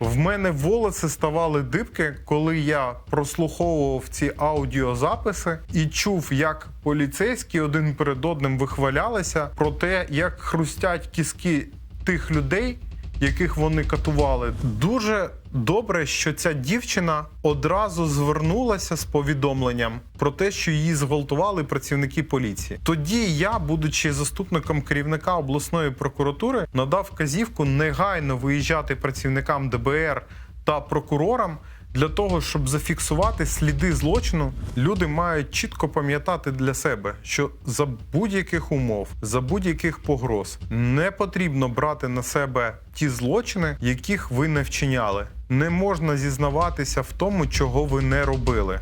В мене волоси ставали дибки, коли я прослуховував ці аудіозаписи і чув, як поліцейські один перед одним вихвалялися про те, як хрустять кіски тих людей, яких вони катували. Дуже добре, що ця дівчина одразу звернулася з повідомленням про те, що її зґвалтували працівники поліції. Тоді я, будучи заступником керівника обласної прокуратури, надав вказівку негайно виїжджати працівникам ДБР та прокурорам. Для того щоб зафіксувати сліди злочину, люди мають чітко пам'ятати для себе, що за будь-яких умов, за будь-яких погроз не потрібно брати на себе ті злочини, яких ви не вчиняли. Не можна зізнаватися в тому, чого ви не робили.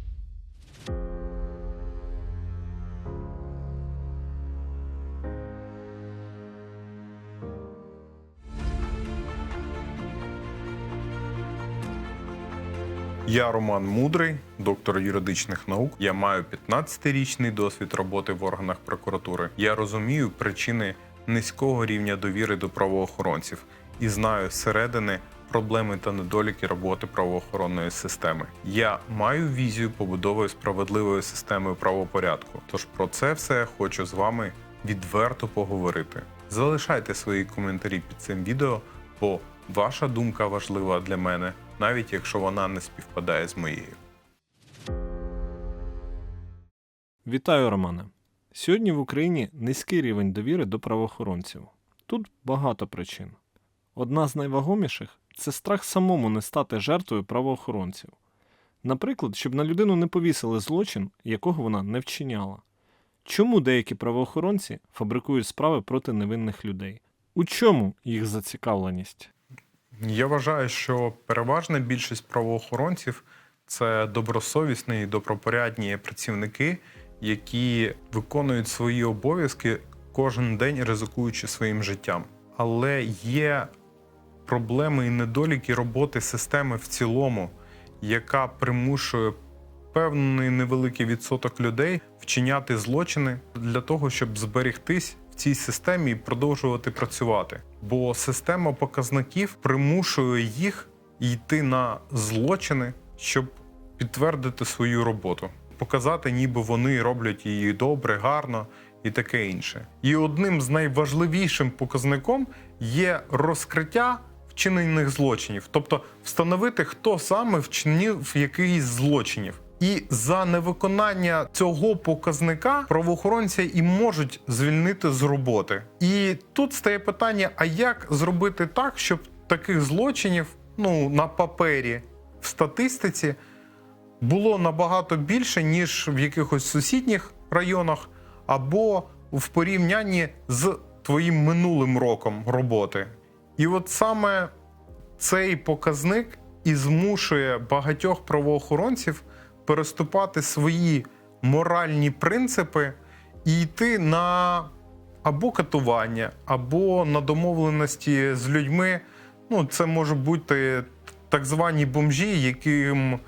Я Роман Мудрий, доктор юридичних наук. Я маю 15-річний досвід роботи в органах прокуратури. Я розумію причини низького рівня довіри до правоохоронців і знаю зсередини проблеми та недоліки роботи правоохоронної системи. Я маю візію побудови справедливої системи правопорядку. Тож про це все хочу з вами відверто поговорити. Залишайте свої коментарі під цим відео, бо ваша думка важлива для мене, навіть якщо вона не співпадає з моєю. Вітаю, Романе. Сьогодні в Україні низький рівень довіри до правоохоронців. Тут багато причин. Одна з найвагоміших це страх самому не стати жертвою правоохоронців. Наприклад, щоб на людину не повісили злочин, якого вона не вчиняла. Чому деякі правоохоронці фабрикують справи проти невинних людей? У чому їх зацікавленість? Я вважаю, що переважна більшість правоохоронців це добросовісні і добропорядні працівники, які виконують свої обов'язки кожен день, ризикуючи своїм життям. Але є проблеми і недоліки роботи системи в цілому, яка примушує певний невеликий відсоток людей вчиняти злочини для того, щоб зберегтись в цій системі і продовжувати працювати. Бо система показників примушує їх йти на злочини, щоб підтвердити свою роботу, показати, ніби вони роблять її добре, гарно і таке інше. І одним з найважливішим показником є розкриття вчинених злочинів, тобто встановити, хто саме вчинив якийсь злочинів. І за невиконання цього показника правоохоронця і можуть звільнити з роботи. І тут стає питання: а як зробити так, щоб таких злочинів, ну на папері в статистиці було набагато більше, ніж в якихось сусідніх районах, або в порівнянні з твоїм минулим роком роботи. І от саме цей показник і змушує багатьох правоохоронців переступати свої моральні принципи і йти на або катування, або на домовленості з людьми. Ну, це може бути так звані бомжі, яким е,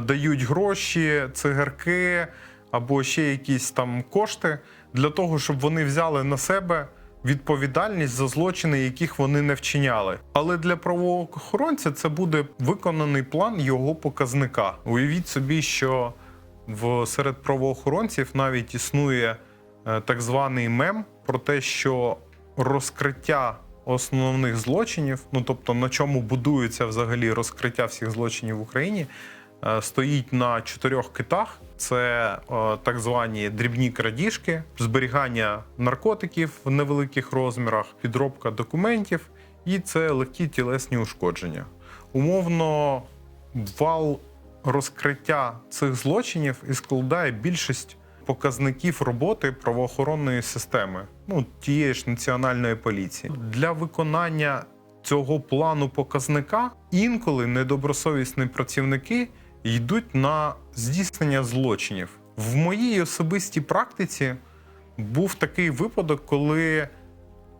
дають гроші, цигарки або ще якісь там кошти для того, щоб вони взяли на себе відповідальність за злочини, яких вони не вчиняли. Але для правоохоронця це буде виконаний план його показника. Уявіть собі, що в серед правоохоронців навіть існує е, так званий мем про те, що розкриття основних злочинів, ну тобто на чому будується взагалі розкриття всіх злочинів в Україні, стоїть на чотирьох китах. Це е, так звані дрібні крадіжки, зберігання наркотиків в невеликих розмірах, підробка документів і це легкі тілесні ушкодження. Умовно, вал розкриття цих злочинів і складає більшість показників роботи правоохоронної системи, ну тієї ж національної поліції. Для виконання цього плану показника інколи недобросовісні працівники йдуть на здійснення злочинів. В моїй особистій практиці був такий випадок, коли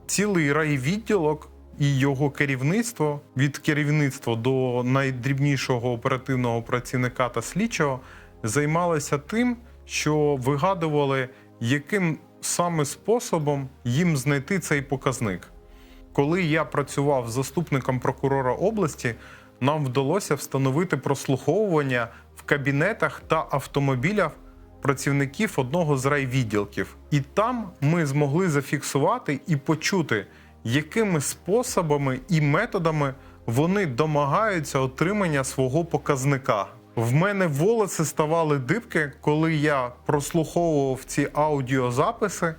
цілий райвідділок і його керівництво від керівництва до найдрібнішого оперативного працівника та слідчого займалися тим, що вигадували, яким саме способом їм знайти цей показник. Коли я працював заступником прокурора області, нам вдалося встановити прослуховування в кабінетах та автомобілях працівників одного з райвідділків. І там ми змогли зафіксувати і почути, якими способами і методами вони домагаються отримання свого показника. В мене волоси ставали дибки, коли я прослуховував ці аудіозаписи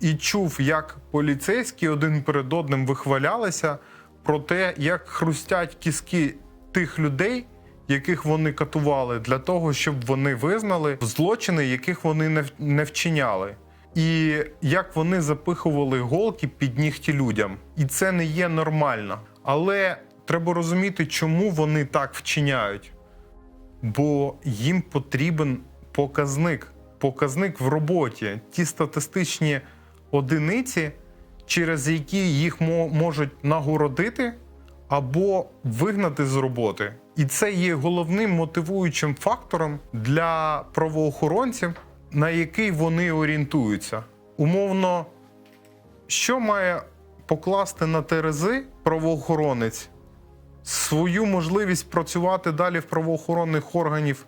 і чув, як поліцейські один перед одним вихвалялися про те, як хрустять кіски тих людей, яких вони катували, для того, щоб вони визнали злочини, яких вони не, вчиняли. І як вони запихували голки під нігті людям. І це не є нормально. Але треба розуміти, чому вони так вчиняють. Бо їм потрібен показник. Показник в роботі. Ті статистичні одиниці, через які їх можуть нагородити або вигнати з роботи. І це є головним мотивуючим фактором для правоохоронців, на який вони орієнтуються. Умовно, що має покласти на терези правоохоронець свою можливість працювати далі в правоохоронних органів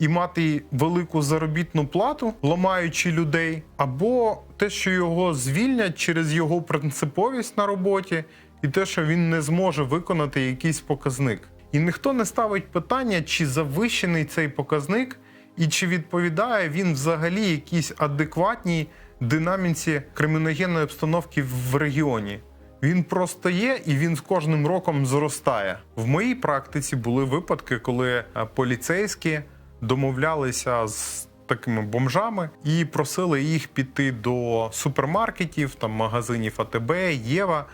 і мати велику заробітну плату, ламаючи людей, або те, що його звільнять через його принциповість на роботі, і те, що він не зможе виконати якийсь показник. І ніхто не ставить питання, чи завищений цей показник, і чи відповідає він взагалі якійсь адекватній динаміці криміногенної обстановки в регіоні. Він просто є і він з кожним роком зростає. В моїй практиці були випадки, коли е, поліцейські домовлялися з такими бомжами і просили їх піти до супермаркетів, там магазинів АТБ, Єва,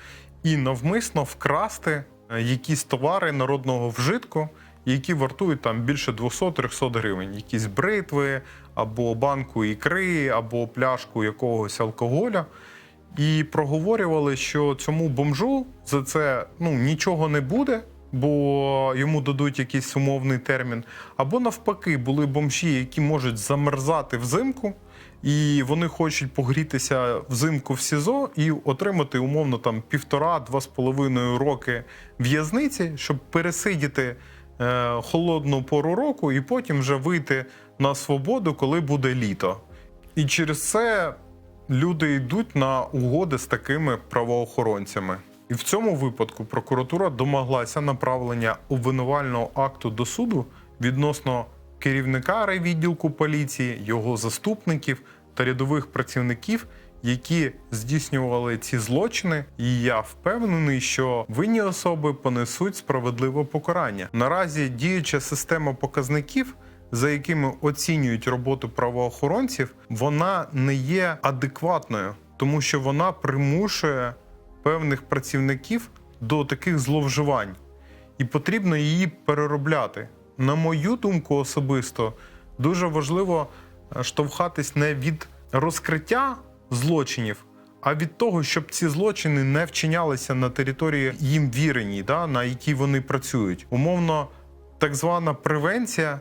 і навмисно вкрасти е, якісь товари народного вжитку, які вартують там більше 200-300 гривень. Якісь бритви, або банку ікри, або пляшку якогось алкоголя. І проговорювали, що цьому бомжу за це ну, нічого не буде, бо йому дадуть якийсь умовний термін. Або навпаки, були бомжі, які можуть замерзати взимку, і вони хочуть погрітися взимку в СІЗО і отримати умовно там півтора-два з половиною роки в'язниці, щоб пересидіти е, холодну пору року і потім вже вийти на свободу, коли буде літо. І через це люди йдуть на угоди з такими правоохоронцями. І в цьому випадку прокуратура домоглася направлення обвинувального акту до суду відносно керівника райвідділку поліції, його заступників та рядових працівників, які здійснювали ці злочини. І я впевнений, що винні особи понесуть справедливе покарання. Наразі діюча система показників за якими оцінюють роботу правоохоронців, вона не є адекватною, тому що вона примушує певних працівників до таких зловживань, і потрібно її переробляти. На мою думку, особисто дуже важливо е, штовхатись не від розкриття злочинів, а від того, щоб ці злочини не вчинялися на території їм віреній, да, на якій вони працюють. Умовно, так звана превенція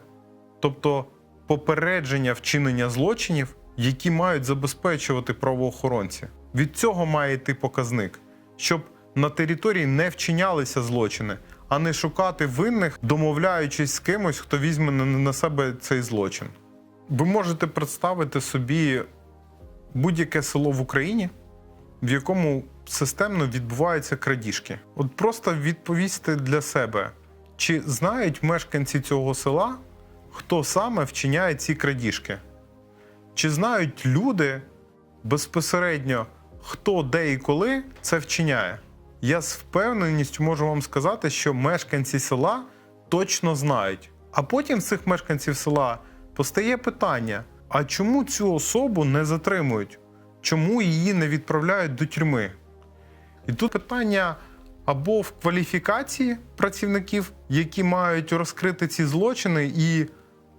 тобто попередження вчинення злочинів, які мають забезпечувати правоохоронці. Від цього має йти показник, щоб на території не вчинялися злочини, а не шукати винних, домовляючись з кимось, хто візьме на- себе цей злочин. Ви можете представити собі будь-яке село в Україні, в якому системно відбуваються крадіжки. От просто відповісти для себе, чи знають мешканці цього села, хто саме вчиняє ці крадіжки? Чи знають люди безпосередньо, хто де і коли це вчиняє? Я з впевненістю можу вам сказати, що мешканці села точно знають. А потім цих мешканців села постає питання: а чому цю особу не затримують? Чому її не відправляють до тюрми? І тут питання або в кваліфікації працівників, які мають розкрити ці злочини і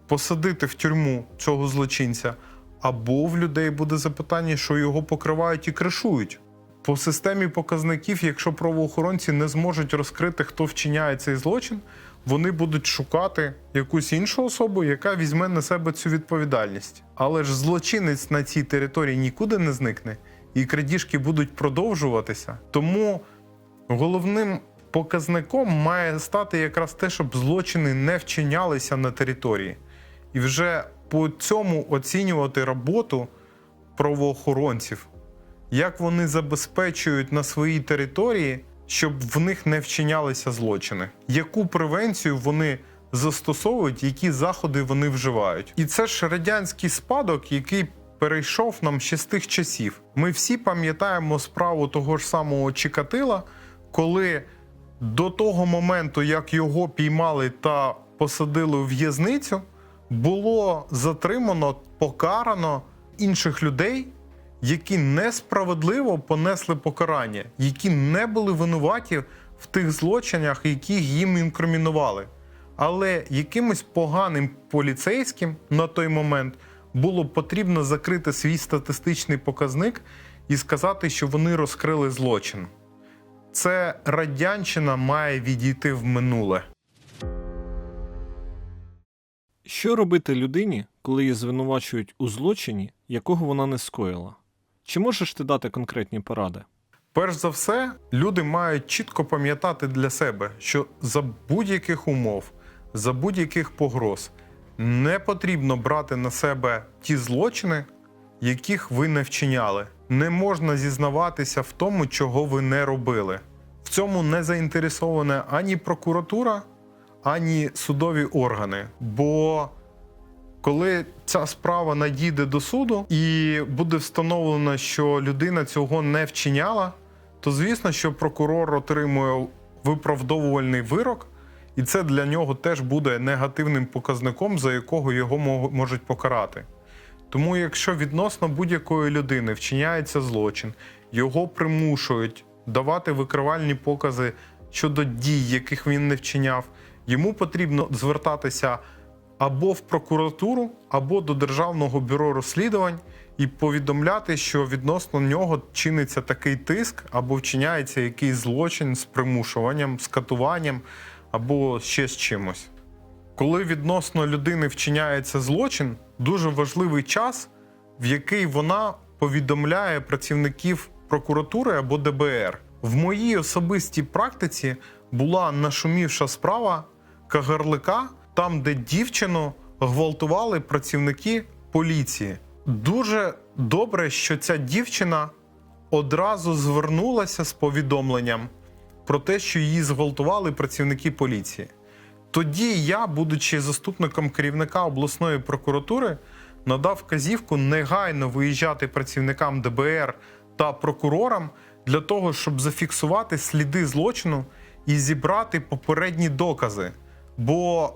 посадити в тюрму цього злочинця, або в людей буде запитання, що його покривають і кришують. По системі показників, якщо правоохоронці не зможуть розкрити, хто вчиняє цей злочин, вони будуть шукати якусь іншу особу, яка візьме на себе цю відповідальність. Але ж злочинець на цій території нікуди не зникне, і крадіжки будуть продовжуватися. Тому головним показником має стати якраз те, щоб злочини не вчинялися на території. І вже по цьому оцінювати роботу правоохоронців, як вони забезпечують на своїй території, щоб в них не вчинялися злочини, яку превенцію вони застосовують, які заходи вони вживають. І це ж радянський спадок, який перейшов нам ще з тих часів. Ми всі пам'ятаємо справу того ж самого Чикатила, коли до того моменту, як його піймали та посадили у в'язницю, було затримано, покарано інших людей, які несправедливо понесли покарання, які не були винуваті в тих злочинах, яких їм інкримінували. Але якимось поганим поліцейським на той момент було потрібно закрити свій статистичний показник і сказати, що вони розкрили злочин. Це радянщина має відійти в минуле. Що робити людині, коли її звинувачують у злочині, якого вона не скоїла? Чи можеш ти дати конкретні поради? Перш за все, люди мають чітко пам'ятати для себе, що за будь-яких умов, за будь-яких погроз не потрібно брати на себе ті злочини, яких ви не вчиняли. Не можна зізнаватися в тому, чого ви не робили. В цьому не заінтересована ані прокуратура, ані судові органи. Бо коли ця справа надійде до суду і буде встановлено, що людина цього не вчиняла, то звісно, що прокурор отримує виправдовувальний вирок, і це для нього теж буде негативним показником, за якого його можуть покарати. Тому, якщо відносно будь-якої людини вчиняється злочин, його примушують давати викривальні покази щодо дій, яких він не вчиняв, йому потрібно звертатися або в прокуратуру, або до Державного бюро розслідувань і повідомляти, що відносно нього чиниться такий тиск, або вчиняється якийсь злочин з примушуванням, з катуванням, або ще з чимось. Коли відносно людини вчиняється злочин, дуже важливий час, в який вона повідомляє працівників прокуратури або ДБР. В моїй особистій практиці була нашумівша справа Кагарлика, там, де дівчину гвалтували працівники поліції. Дуже добре, що ця дівчина одразу звернулася з повідомленням про те, що її зґвалтували працівники поліції. Тоді я, будучи заступником керівника обласної прокуратури, надав вказівку негайно виїжджати працівникам ДБР та прокурорам для того, щоб зафіксувати сліди злочину і зібрати попередні докази. Бо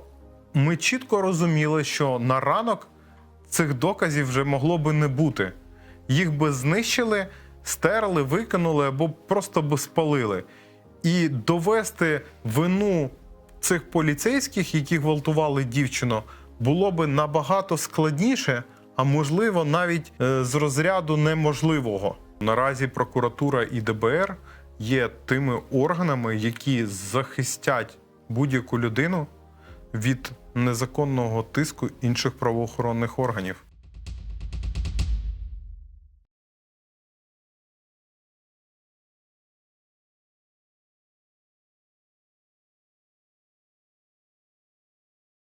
ми чітко розуміли, що на ранок цих доказів вже могло би не бути. Їх би знищили, стерли, викинули або просто би спалили. І довести вину цих поліцейських, які гвалтували дівчину, було би набагато складніше, а можливо, навіть е, з розряду неможливого. Наразі прокуратура і ДБР є тими органами, які захистять будь-яку людину від незаконного тиску інших правоохоронних органів.